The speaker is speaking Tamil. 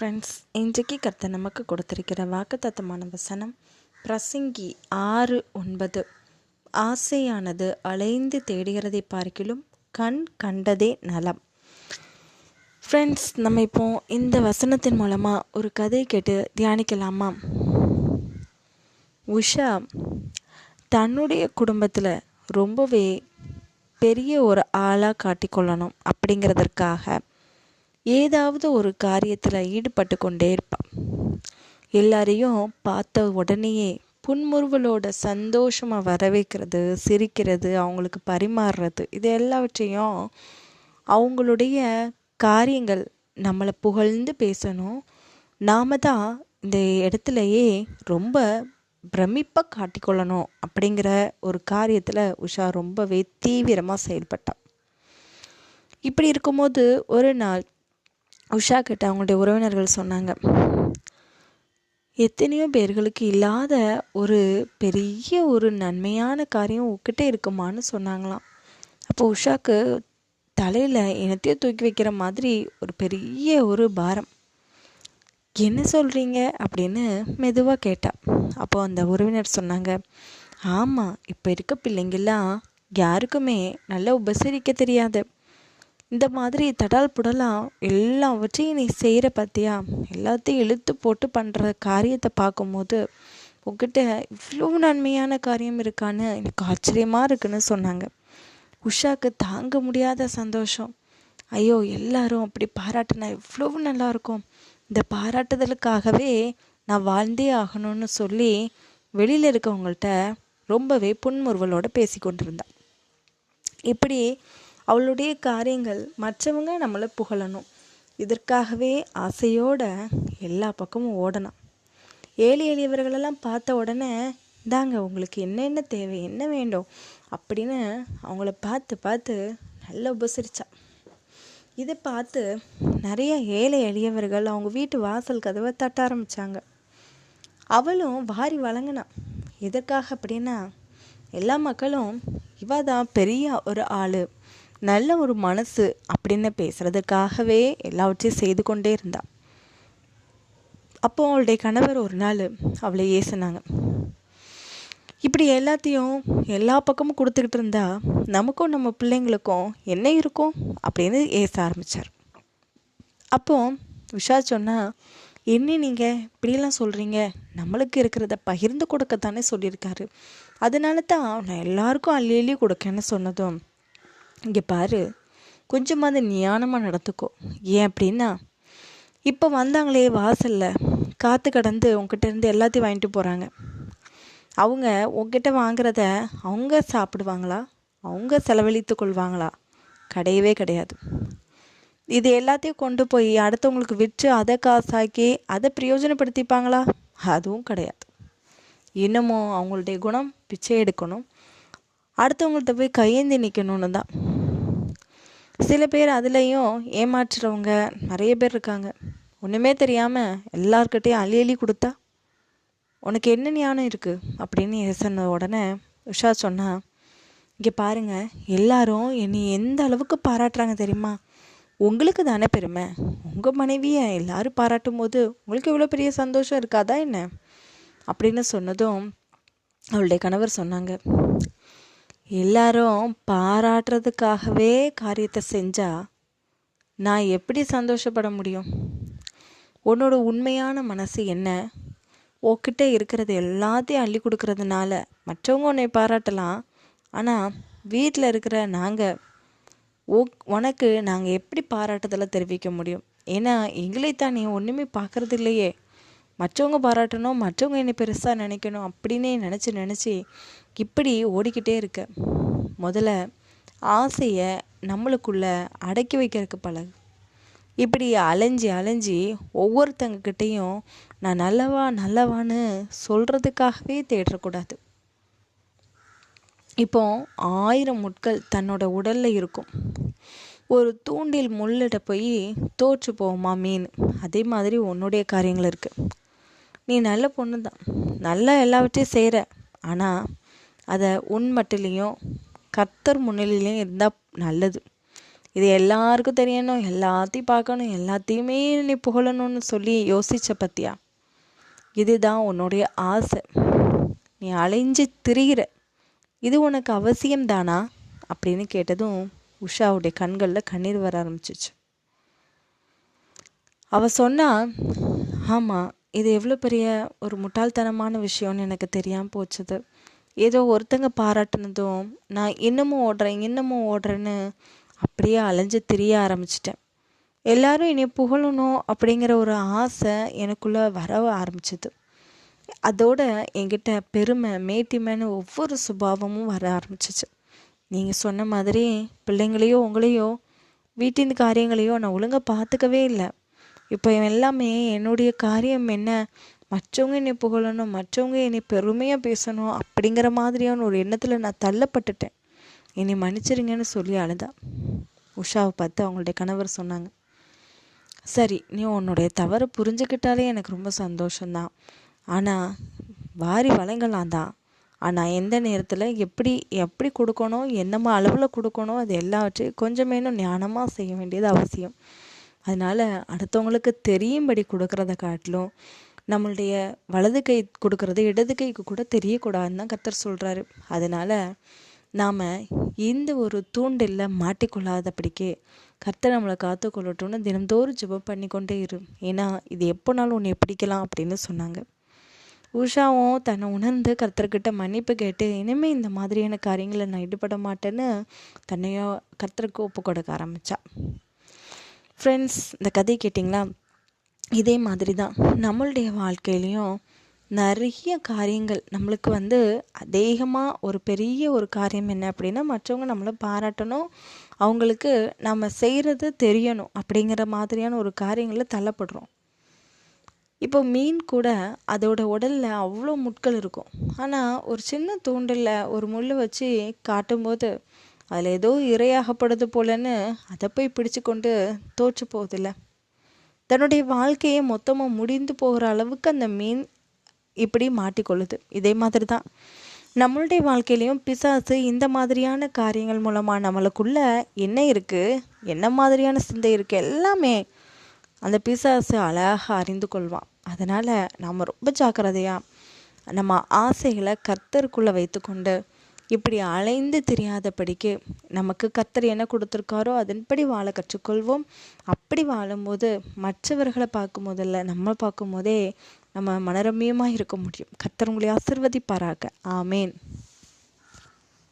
ஃப்ரெண்ட்ஸ் இன்றைக்கு கர்த்தர் நமக்கு கொடுத்திருக்கிற வாக்குத்தத்தமான வசனம் பிரசங்கி ஆறு ஒன்பது. ஆசையானது அலைந்து தேடுகிறதை பார்க்கிலும் கண் கண்டதே நலம். ஃப்ரெண்ட்ஸ் நம்ம இப்போ இந்த வசனத்தின் மூலமாக ஒரு கதை கேட்டு தியானிக்கலாமா? உஷா தன்னுடைய குடும்பத்தில் ரொம்பவே பெரிய ஒரு ஆளாக காட்டிக்கொள்ளணும் அப்படிங்கிறதற்காக ஏதாவது ஒரு காரியத்தில் ஈடுபட்டு கொண்டே இருப்பான். எல்லாரையும் பார்த்த உடனேயே புன்முறுவலோட சந்தோஷமாக வரவேற்கிறது சிரிக்கிறது அவங்களுக்கு பரிமாறுறது இது எல்லாவற்றையும் அவங்களுடைய காரியங்கள் நம்மளை புகழ்ந்து பேசணும். நாம் தான் இந்த இடத்துலையே ரொம்ப பிரமிப்பாக காட்டிக்கொள்ளணும் அப்படிங்கிற ஒரு காரியத்தில் உஷா ரொம்பவே தீவிரமாக செயல்பட்டான். இப்படி இருக்கும்போது ஒரு நாள் உஷா கிட்ட அவங்களுடைய உறவினர்கள் சொன்னாங்க எத்தனையோ பேர்களுக்கு இல்லாத ஒரு பெரிய ஒரு நன்மையான காரியம் உங்ககிட்ட இருக்குமான்னு சொன்னாங்களாம். அப்போ உஷாக்கு தலையில் என்னத்தையும் தூக்கி வைக்கிற மாதிரி ஒரு பெரிய ஒரு பாரம். என்ன சொல்கிறீங்க அப்படின்னு மெதுவாக கேட்டா. அப்போ அந்த உறவினர் சொன்னாங்க ஆமாம் இப்போ இருக்க பிள்ளைங்கெல்லாம் யாருக்குமே நல்லா உபசரிக்க தெரியாது. இந்த மாதிரி தடால் புடலாம் எல்லாவற்றையும் நீ செய்கிற பார்த்தியா எல்லாத்தையும் இழுத்து போட்டு பண்ணுற காரியத்தை பார்க்கும்போது உங்ககிட்ட இவ்வளோ நன்மையான காரியம் இருக்கான்னு எனக்கு ஆச்சரியமாக இருக்குன்னு சொன்னாங்க. உஷாக்கு தாங்க முடியாத சந்தோஷம். ஐயோ எல்லாரும் அப்படி பாராட்டினா இவ்வளோ நல்லாயிருக்கும் இந்த பாராட்டுதலுக்காகவே நான் வாழ்ந்தே ஆகணும்னு சொல்லி வெளியில் இருக்கவங்கள்ட்ட ரொம்பவே புன்முறுவலோடு பேசி கொண்டிருந்தான் இப்படி அவளுடைய காரியங்கள் மற்றவங்க நம்மளை புகழணும். இதற்காகவே ஆசையோட எல்லா பக்கமும் ஓடணும். ஏழை எளியவர்களெல்லாம் பார்த்த உடனே தாங்க உங்களுக்கு என்னென்ன தேவை என்ன வேண்டும்? அப்படின்னு அவங்கள பார்த்து பார்த்து நல்லா உபசரிச்சா. இதை பார்த்து நிறைய ஏழை எளியவர்கள் அவங்க வீட்டு வாசல் கதவை தட்ட ஆரம்பித்தாங்க அவளும் வாரி வழங்கினான் எதற்காக? அப்படின்னா எல்லா மக்களும் இவ தான் பெரிய ஒரு ஆள். நல்ல ஒரு மனசு அப்படின்னு பேசுகிறதுக்காகவே எல்லாவற்றையும் செய்து கொண்டே இருந்தாள் அப்போ அவளுடைய கணவர் ஒரு நாள் அவளை ஏசுனாங்க. இப்படி எல்லாத்தையும் எல்லா பக்கமும் கொடுத்துக்கிட்டு இருந்தா நமக்கும் நம்ம பிள்ளைங்களுக்கும் என்ன இருக்கும் அப்படின்னு ஏச ஆரம்பித்தார் அப்போ விஷா சொன்னால் என்ன நீங்கள் இப்படிலாம் சொல்கிறீங்க நம்மளுக்கு இருக்கிறத பகிர்ந்து கொடுக்கத்தானே சொல்லியிருக்காரு. அதனால தான் நான் எல்லாருக்கும் அள்ளி அள்ளி கொடுக்கேன்னு சொன்னதும் இங்கே பாரு கொஞ்சமாவது நியானமாக நடந்துக்கோ. ஏன் அப்படின்னா இப்போ வந்தாங்களே வாசலில் காற்று கடந்து உங்ககிட்ட இருந்து எல்லாத்தையும் வாங்கிட்டு போகிறாங்க அவங்க உங்ககிட்ட வாங்குறத அவங்க சாப்பிடுவாங்களா? அவங்க செலவழித்து கொள்வாங்களா? கிடையவே கிடையாது. இது எல்லாத்தையும் கொண்டு போய் அடுத்தவங்களுக்கு விற்று அதை காசாக்கி அதை பிரயோஜனப்படுத்திப்பாங்களா? அதுவும் கிடையாது. இன்னமும் அவங்களுடைய குணம் பிச்சை எடுக்கணும். அடுத்தவங்கள்ட்ட போய் கையேந்தி நிற்கணும்னு தான் சில பேர் அதுலேயும் ஏமாற்றுறவங்க நிறைய பேர் இருக்காங்க. ஒன்றுமே தெரியாமல் எல்லார்கிட்டேயும் அள்ளி அள்ளி கொடுத்தா உனக்கு என்ன ஞானம் இருக்குது அப்படின்னு சொன்ன உடனே உஷா சொன்னா இங்கே பாருங்கள் எல்லாரும் என்னை எந்த அளவுக்கு பாராட்டுறாங்க தெரியுமா? உங்களுக்கு தானே பெருமை. உங்கள் மனைவியை எல்லாரும் பாராட்டும் போது உங்களுக்கு இவ்வளோ பெரிய சந்தோஷம் இருக்காதா என்ன? அப்படின்னு சொன்னதும் அவளுடைய கணவர் சொன்னாங்க. எல்லாரும் பாராட்டுறதுக்காகவே காரியத்தை செஞ்சால் நான் எப்படி சந்தோஷப்பட முடியும்? உன்னோட உண்மையான மனசு என்ன? உக்கிட்ட இருக்கிறது எல்லாத்தையும் அள்ளி கொடுக்கறதுனால மற்றவங்க உன்னை பாராட்டலாம். ஆனால் வீட்டில் இருக்கிற நாங்கள் ஓ உனக்கு நாங்கள் எப்படி பாராட்டுதலை தெரிவிக்க முடியும்? ஏன்னா எங்களைத்தான் நீ ஒன்றுமே பார்க்குறது இல்லையே மற்றவங்க பாராட்டணும் மற்றவங்க என்னை பெருசாக நினைக்கணும் அப்படின்னே நினச்சி நினச்சி இப்படி ஓடிக்கிட்டே இருக்க. முதல்ல ஆசையை நம்மளுக்குள்ள அடக்கி வைக்கிறதுக்கு பழகு. இப்படி அலைஞ்சி அலைஞ்சி ஒவ்வொருத்தங்கக்கிட்டேயும் நான் நல்லவா நல்லவான்னு சொல்கிறதுக்காகவே தேடக்கூடாது. இப்போ ஆயிரம் முட்கள் தன்னோட உடலில் இருக்கும். ஒரு தூண்டில் முள்ளிட போய் தோற்று போகுமா மீன்? அதே மாதிரி உன்னுடைய காரியங்கள் இருக்குது நீ நல்ல பொண்ணு தான் நல்லா எல்லாவற்றையும் செய்கிற ஆனால் அதை உன் மட்டிலையும் கர்த்தர் முன்னிலையிலையும் இருந்தால் நல்லது. இது எல்லாருக்கும் தெரியணும் எல்லாத்தையும் பார்க்கணும் எல்லாத்தையுமே நீ புகழணும்னு சொல்லி யோசிச்ச பத்தியா? இதுதான் உன்னுடைய ஆசை. நீ அலைஞ்சு திரிகிற இது உனக்கு அவசியம்தானா? அப்படின்னு கேட்டதும் உஷாவுடைய கண்களில் கண்ணீர் வர ஆரம்பிச்சிச்சு. அவ சொன்னா ஆமாம் இது எவ்வளோ பெரிய ஒரு முட்டாள்தனமான விஷயம்னு எனக்கு தெரியாமல் போச்சுது. ஏதோ ஒருத்தங்க பாராட்டுனதும் நான் இன்னமும் ஓடுறேன் இன்னமும் ஓடுறேன்னு அப்படியே அலைஞ்சு திரிய ஆரம்பிச்சிட்டேன். எல்லாரும் என்னை புகழணும் அப்படிங்கிற ஒரு ஆசை எனக்குள்ளே வர ஆரம்பிச்சிது. அதோட என்கிட்ட பெருமை மேட்டிமைன்னு ஒவ்வொரு சுபாவமும் வர ஆரம்பிச்சிச்சு. நீங்கள் சொன்ன மாதிரி பிள்ளைங்களையோ உங்களையோ வீட்டின் காரியங்களையோ நான் ஒழுங்காக பார்த்துக்கவே இல்லை. இப்போ எல்லாமே என்னுடைய காரியம் என்ன? மற்றவங்க என்னை புகழணும் மற்றவங்க என்னை பெருமையாக பேசணும் அப்படிங்கிற மாதிரியான ஒரு எண்ணத்தில் நான் தள்ளப்பட்டுட்டேன். என்னை மன்னிச்சிருங்கன்னு சொல்லி அழுதா. உஷாவை பார்த்து அவங்களுடைய கணவர் சொன்னாங்க. சரி நீ உன்னுடைய தவறை புரிஞ்சுக்கிட்டாலே எனக்கு ரொம்ப சந்தோஷம்தான். ஆனால் வாரி வழங்கலாம் தான். ஆனால் எந்த நேரத்தில் எப்படி எப்படி கொடுக்கணும் என்னமா அளவில் கொடுக்கணும் அது எல்லாவற்றையும் கொஞ்சமேனும் ஞானமாக செய்ய வேண்டியது அவசியம். அதனால் அடுத்தவங்களுக்கு தெரியும்படி கொடுக்கறத காட்டிலும் நம்மளுடைய வலது கை கொடுக்கறது இடது கைக்கு கூட தெரியக்கூடாதுன்னு தான் கத்தர் சொல்கிறாரு அதனால் நாம் இந்த ஒரு தூண்டில் மாட்டிக்கொள்ளாதபடிக்கே கர்த்தர் நம்மளை காத்துக்கொள்ளட்டும்னு தினந்தோறும் ஜெபம் பண்ணி கொண்டே இரு. ஏன்னா இது எப்போனாலும் உன்னை பிடிக்கலாம் அப்படின்னு சொன்னாங்க. உஷாவும் தன்னை உணர்ந்து கர்த்தர்கிட்ட மன்னிப்பு கேட்டு இனிமேல் இந்த மாதிரியான காரியங்களை நான் ஈடுபட மாட்டேன்னு தன்னையோ கர்த்தருக்கு ஒப்பு கொடுக்க ஆரம்பித்தா ஃப்ரெண்ட்ஸ் இந்த கதை கேட்டிங்களா? இதே மாதிரி தான் நம்மளுடைய வாழ்க்கையிலையும் நிறைய காரியங்கள் நம்மளுக்கு வந்து அதிகமாக ஒரு பெரிய ஒரு காரியம் என்ன அப்படின்னா மற்றவங்க நம்மளை பாராட்டணும் அவங்களுக்கு நம்ம செய்கிறது தெரியணும் அப்படிங்கிற மாதிரியான ஒரு காரியங்களில் தள்ளப்படுறோம். இப்போ மீன் கூட அதோட உடலில் அவ்வளோ முட்கள் இருக்கும். ஆனால் ஒரு சின்ன தூண்டில் ஒரு முள் வச்சு காட்டும்போது அதில் ஏதோ இரையாகப்படுது போலன்னு அதை போய் பிடிச்சு கொண்டு தோற்று போகுதில்ல தன்னுடைய வாழ்க்கையை மொத்தமாக முடிந்து போகிற அளவுக்கு அந்த மீன் இப்படி மாட்டிக்கொள்ளுது. இதே மாதிரி தான் நம்மளுடைய வாழ்க்கையிலையும் பிசாசு இந்த மாதிரியான காரியங்கள் மூலமாக நம்மளுக்குள்ள என்ன இருக்குது என்ன மாதிரியான சிந்தை இருக்குது எல்லாமே அந்த பிசாசு அழகாக அறிந்து கொள்வான். அதனால் நாம் ரொம்ப ஜாக்கிரதையாக நம்ம ஆசைகளை கர்த்தருக்குள்ளே வைத்துக்கொண்டு இப்படி அலைந்து தெரியாதபடிக்கு நமக்கு கத்தர் என்ன கொடுத்துருக்காரோ அதன்படி வாழ கற்றுக்கொள்வோம். அப்படி வாழும்போது மற்றவர்களை பார்க்கும் போதில்ல நம்ம பார்க்கும் போதே நம்ம மனரமியமாக இருக்க முடியும். கத்தர் உங்களை ஆசிர்வதிப்பாராக. ஆமேன்.